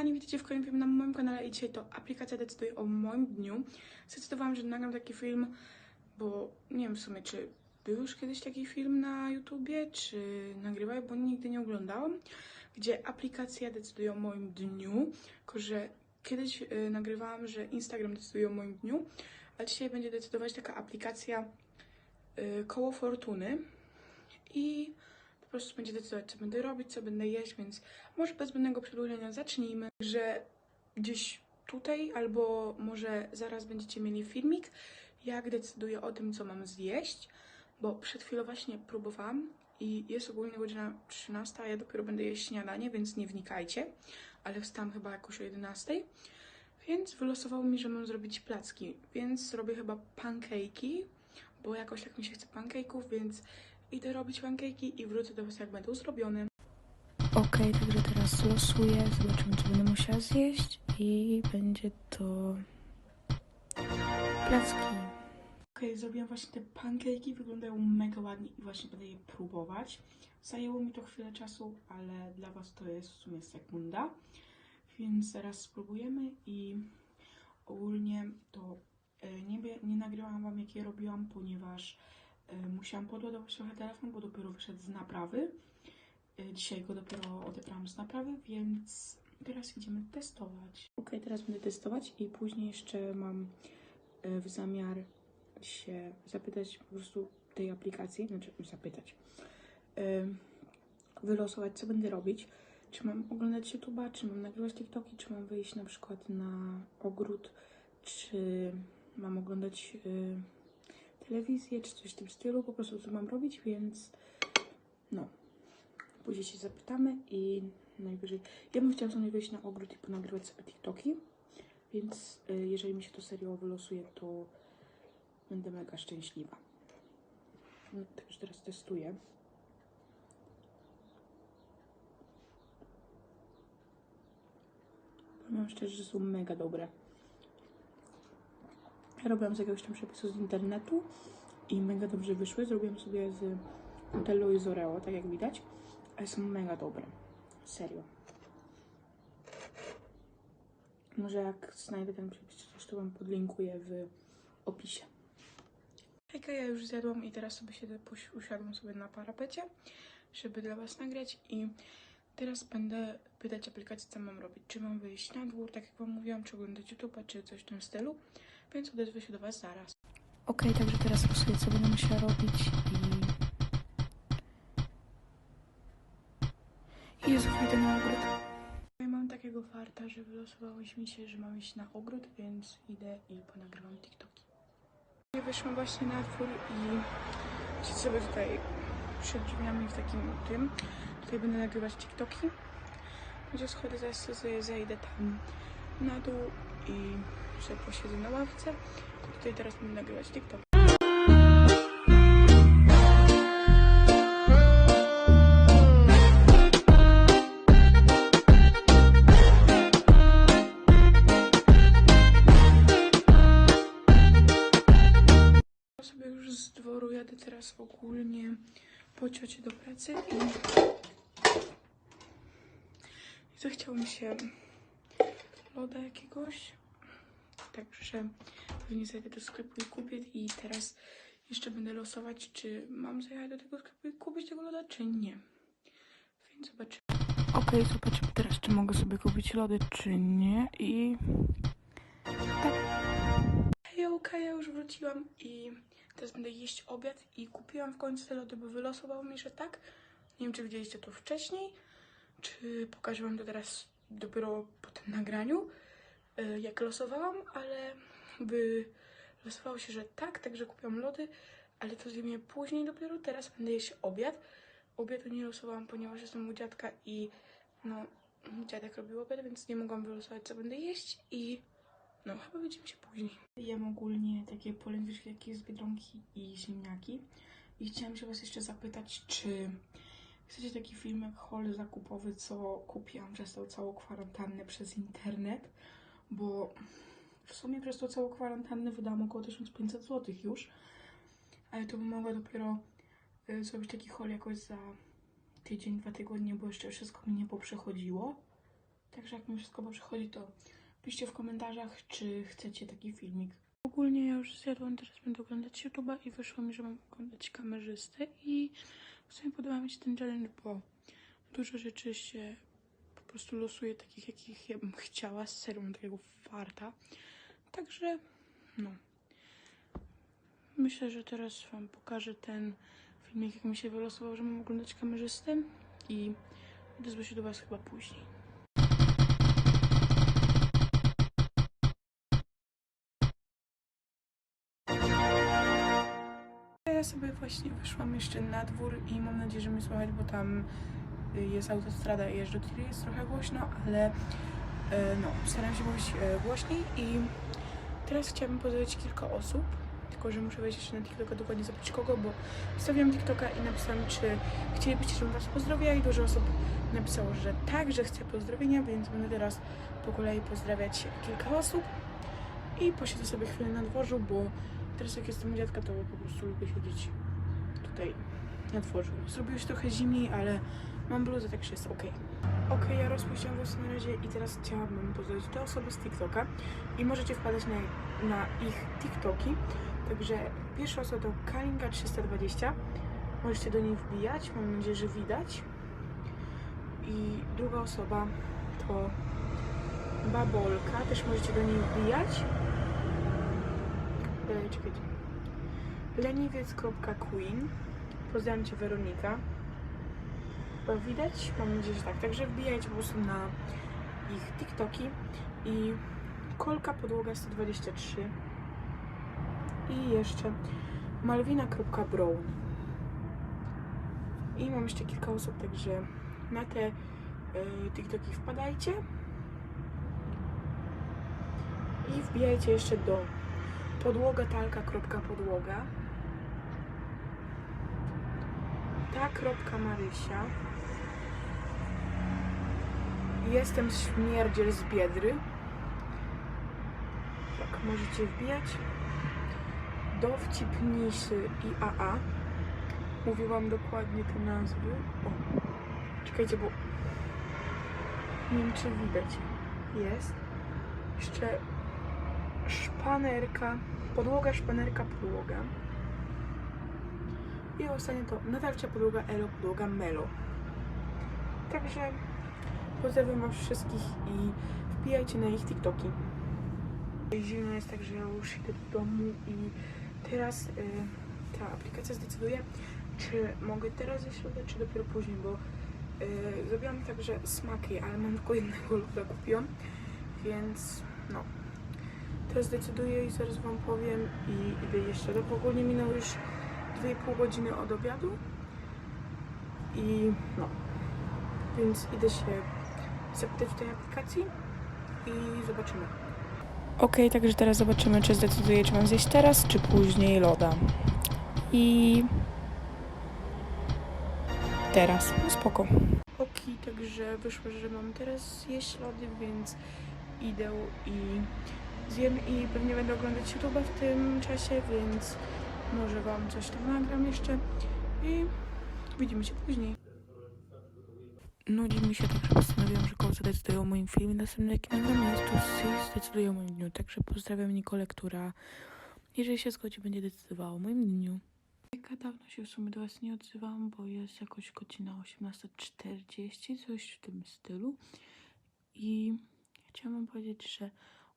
kochani, witajcie w kolejnym filmie na moim kanale i dzisiaj to aplikacja decyduje o moim dniu. Zdecydowałam, że nagram taki film, bo nie wiem w sumie, czy był już kiedyś taki film na YouTubie, czy nagrywałem, bo nigdy nie oglądałam, gdzie aplikacja decyduje o moim dniu, tylko że kiedyś y, nagrywałam, że Instagram decyduje o moim dniu, a dzisiaj będzie decydować taka aplikacja y, koło fortuny i po prostu będzie decydować, co będę robić, co będę jeść, więc może bez zbędnego przedłużenia zacznijmy, że gdzieś tutaj albo może zaraz będziecie mieli filmik, jak decyduję o tym, co mam zjeść, bo przed chwilą właśnie próbowałam i jest ogólnie godzina 13, a ja dopiero będę jeść śniadanie, więc nie wnikajcie, ale wstałam chyba jakoś o 11, więc wylosowało mi, że mam zrobić placki, więc zrobię chyba pancake'i, bo jakoś tak mi się chce pancake'ów, więc idę robić pancake'i i wrócę do was, jak będą zrobione. Okej, także teraz losuję, zobaczymy co będę musiała zjeść i będzie to placki. Okej, zrobiłam właśnie te pancake'i, wyglądają mega ładnie i właśnie będę je próbować. Zajęło mi to chwilę czasu, ale dla Was to jest w sumie sekunda, więc zaraz spróbujemy i ogólnie to e, nie, nie nagrywałam Wam jak je robiłam, ponieważ musiałam podładować trochę telefon, bo dopiero wyszedł z naprawy. E, Dzisiaj go dopiero odebrałam z naprawy, więc teraz idziemy testować. Okej, teraz będę testować i później jeszcze mam e, w zamiar się zapytać po prostu tej aplikacji, znaczy zapytać, wylosować, co będę robić. Czy mam oglądać YouTube'a, czy mam nagrywać TikToki, czy mam wyjść na przykład na ogród, czy mam oglądać telewizję, czy coś w tym stylu, po prostu co mam robić, więc no. Później się zapytamy i najwyżej. Ja bym chciała sobie wyjść na ogród i ponagrywać sobie TikToki, więc y, jeżeli mi się to serio wylosuje, to Będę mega szczęśliwa. No, także teraz testuję. Powiem szczerze, że są mega dobre. Robiłam z jakiegoś tam przepisu z internetu i mega dobrze wyszły. Zrobiłam sobie z Nutello i z Oreo, tak jak widać. Ale są mega dobre. Serio. Może jak znajdę ten przepis, to też to wam podlinkuję w opisie. Hejka, ja już zjadłam i teraz sobie siedzę, usiadłam sobie na parapecie, żeby dla Was nagrać i teraz będę pytać aplikacji, co mam robić. Czy mam wyjść na dwór, tak jak Wam mówiłam, czy oglądać YouTube'a, czy coś w tym stylu, więc odezwę się do Was zaraz. Okej, także teraz losuję co będę musiała robić i... Jezu, idę na ogród. Ja mam takiego farta, że wylosowałeś mi się, że mam iść na ogród, więc idę i ponagrywam TikToki. Ja wyszłam właśnie na dwór i siedzę sobie tutaj przed drzwiami w takim tym. Tutaj będę nagrywać TikToki. Gdzie schodzę, zaraz sobie zejdę tam na dół i sobie posiedzę na ławce. Tutaj teraz będę nagrywać TikTok. Sobie już z dworu jadę teraz ogólnie po ciocie do pracy i, i zachciało mi się loda jakiegoś. Także pewnie zajdę do sklepu i kupię i teraz jeszcze będę losować, czy mam zajechać do tego sklepu i kupić tego loda, czy nie. Więc zobaczymy. Okej, zobaczymy teraz, czy mogę sobie kupić lody, czy nie i... Hejka, ja już wróciłam i teraz będę jeść obiad i kupiłam w końcu te lody, bo wylosowało mi, że tak. Nie wiem, czy widzieliście to wcześniej, czy pokażę wam to teraz dopiero po tym nagraniu, jak losowałam, ale by losowało się, że tak, także kupiłam lody, ale to zjem je później dopiero, teraz będę jeść obiad. Obiadu nie losowałam, ponieważ jestem u dziadka i no, dziadek robił obiad, więc nie mogłam wylosować, co będę jeść i no, chyba widzimy się później. Jem ogólnie takie polędwiczki, jakie z Biedronki i ziemniaki. I chciałam się was jeszcze zapytać, czy chcecie taki film jak haul zakupowy, co kupiłam przez tą całą kwarantannę przez internet? Bo w sumie przez tą całą kwarantannę wydałam około 1500 zł już. Ale to bym mogła dopiero y, zrobić taki haul jakoś za tydzień, dwa tygodnie, bo jeszcze wszystko mi nie poprzechodziło. Także jak mi wszystko dobrze chodzi, to piszcie w komentarzach, czy chcecie taki filmik. Ogólnie ja już zjadłam, teraz będę oglądać YouTube'a i wyszło mi, że mam oglądać kamerzystę i w sumie podoba mi się ten challenge, bo dużo rzeczy się po prostu losuje takich, jakich ja bym chciała, z serio mam takiego farta. Także, no. Myślę, że teraz wam pokażę ten filmik, jak mi się wylosował, że mam oglądać kamerzystę i odezwę się do was chyba później. Ja sobie właśnie wyszłam jeszcze na dwór i mam nadzieję, że mnie słychać, bo tam jest autostrada i jeżdżę tiry, jest trochę głośno, ale y, no, staram się mówić y, głośniej i teraz chciałabym pozdrowić kilka osób, tylko że muszę wejść jeszcze na TikToka, dokładnie zobaczyć kogo, bo wstawiłam TikToka i napisałam, czy chcielibyście, żebym was pozdrowiła i dużo osób napisało, że tak, że chce pozdrowienia, więc będę teraz po kolei pozdrawiać kilka osób i posiedzę sobie chwilę na dworzu, bo teraz jak jestem u dziadka, to po prostu lubię siedzieć tutaj na dworzu. Zrobiło się trochę zimniej, ale mam bluzę, także jest ok. Ok, ja rozpuściłam włosy na razie i teraz chciałabym pozdrowić te osoby z TikToka i możecie wpadać na, na ich TikToki. Także pierwsza osoba to Kalinga320. Możecie do niej wbijać, mam nadzieję, że widać. I druga osoba to Babolka, też możecie do niej wbijać. Czekajcie. Leniwiec.queen. Pozdrawiam Cię Weronika. Widać? Mam nadzieję, że tak. Także wbijajcie po prostu na ich TikToki i Kolka Podłoga 123 i jeszcze malwina.brown i mam jeszcze kilka osób, także na te y, TikToki wpadajcie i wbijajcie jeszcze do podłogatalka.podłoga ta.marysia Jestem śmierdziel z Biedry. Tak, możecie wbijać. Dowcipnisy i AA. Mówiłam dokładnie te nazwy. O, czekajcie, bo nie wiem, czy widać. Jest. Jeszcze szpanerka, podłoga, szpanerka, podłoga. I ostatnie to Natalcia podłoga, Elo podłoga, Melo. Także pozdrawiam was wszystkich i wbijajcie na ich TikToki. Zimno jest tak, że ja już idę do domu i teraz y, ta aplikacja zdecyduje, czy mogę teraz zjeść loda, czy dopiero później, bo y, zrobiłam tak, że smaki, ale mam tylko jednego loda kupiłam, więc no. Teraz zdecyduję i zaraz wam powiem i idę jeszcze do ogólnie minęło już 2,5 godziny od obiadu i no, więc idę się zapytać w tej aplikacji i zobaczymy. Ok, także teraz zobaczymy, czy zdecyduję, czy mam zjeść teraz, czy później loda. I teraz, no spoko. Ok, także wyszło, że mam teraz jeść lody, więc idę i zjem i pewnie będę oglądać YouTube'a w tym czasie, więc może wam coś tam nagram jeszcze i widzimy się później. Nudzi mi się, także postanowiłam, że koło zadecyduje o moim filmie następnym, jaki nagram jest to C zdecyduje o moim dniu, także pozdrawiam Nikolę, która jeżeli się zgodzi, będzie decydowała o moim dniu. Jaka dawno się w sumie do Was nie odzywałam, bo jest jakoś godzina 18.40, coś w tym stylu. I chciałam powiedzieć, że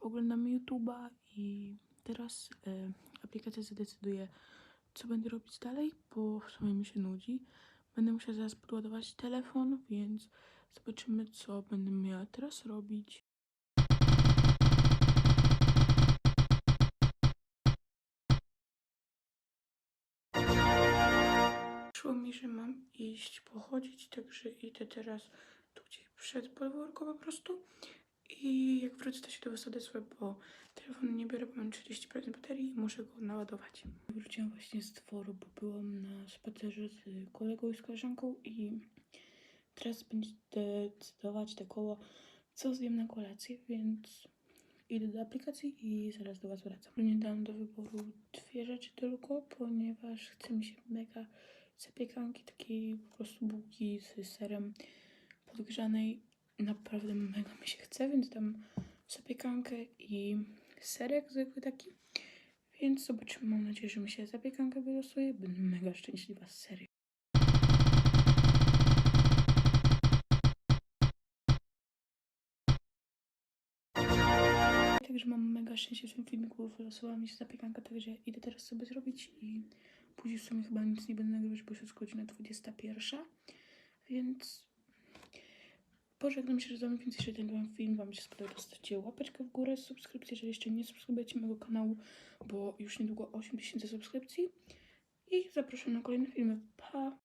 oglądam YouTube'a i teraz e, aplikacja zadecyduje, co będę robić dalej, bo w sumie mi się nudzi. Będę musiała zaraz podładować telefon, więc zobaczymy, co będę miała teraz robić. Szło mi, że mam iść pochodzić, także idę teraz tu gdzieś przed podwórko po prostu. I jak wrócę, to się do was odesłę, bo telefon nie biorę, bo mam 30% baterii i muszę go naładować. Wróciłam właśnie z dworu, bo byłam na spacerze z kolegą i z koleżanką i teraz będzie decydować te koło, co zjem na kolację, więc idę do aplikacji i zaraz do was wracam. Nie dałam do wyboru dwie rzeczy tylko, ponieważ chce mi się mega zapiekanki, takiej po prostu bułki z serem podgrzanej naprawdę mega mi się chce, więc dam zapiekankę i serek zwykły taki. Więc zobaczymy, mam nadzieję, że mi się zapiekanka wylosuje. Będę mega szczęśliwa, serio. Także mam mega szczęście w tym filmiku, wylosowała mi się zapiekanka, także idę teraz sobie zrobić i później w sumie chyba nic nie będę nagrywać, bo już jest godzina 21, więc pożegnam się z wami, więc jeśli ten film wam się spodobał, zostawcie łapeczkę w górę, subskrypcję, jeżeli jeszcze nie subskrybujecie mojego kanału, bo już niedługo 8000 subskrypcji i zapraszam na kolejne filmy. Pa!